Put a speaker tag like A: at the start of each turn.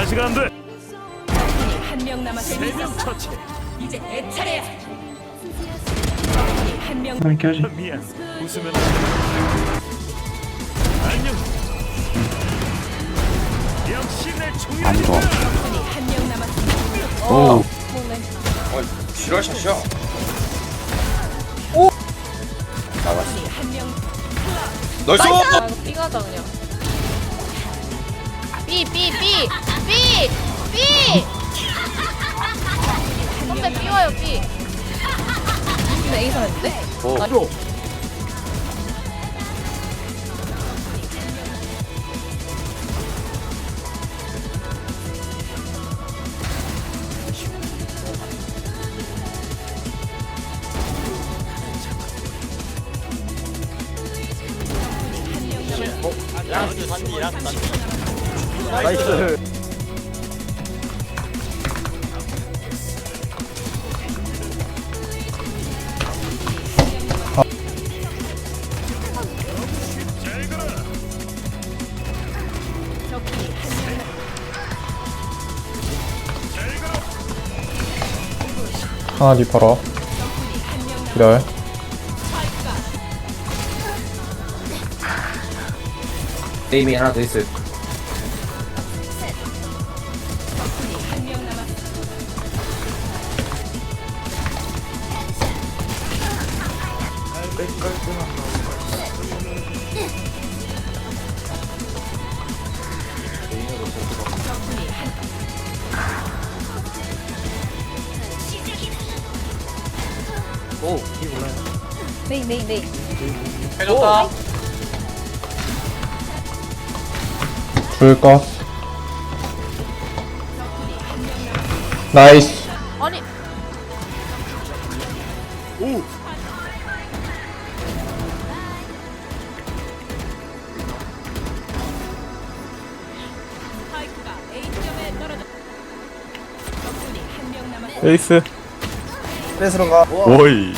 A: 아직 안 돼.
B: 한 명 남았습니다.
A: 세명 처치.
B: 이제 내 차례야. 한명
C: 이렇게 하지
A: 미안. 웃으면 안 돼. 안녕. 역시 내.
C: 아무도
B: 한명 남았습니다.
C: 오
D: 어, 지랄샷이야.
B: 적군이 한명
D: 나이스!
E: 아 B가자 그냥 B B B B 근데 A 사는데?
D: 어.
F: 나이스
C: 하나 뒤 걸어. 기다려.
D: 네임이 하나 더 있어요.
E: 네이 네이 네이
D: 해줬다.
C: 줄것 나이스
E: 아니
B: 스파이크가 A점에 떨어져. 적군이 한명 남았습니다.
C: 에이스
F: 뺏으러 가
A: 오이.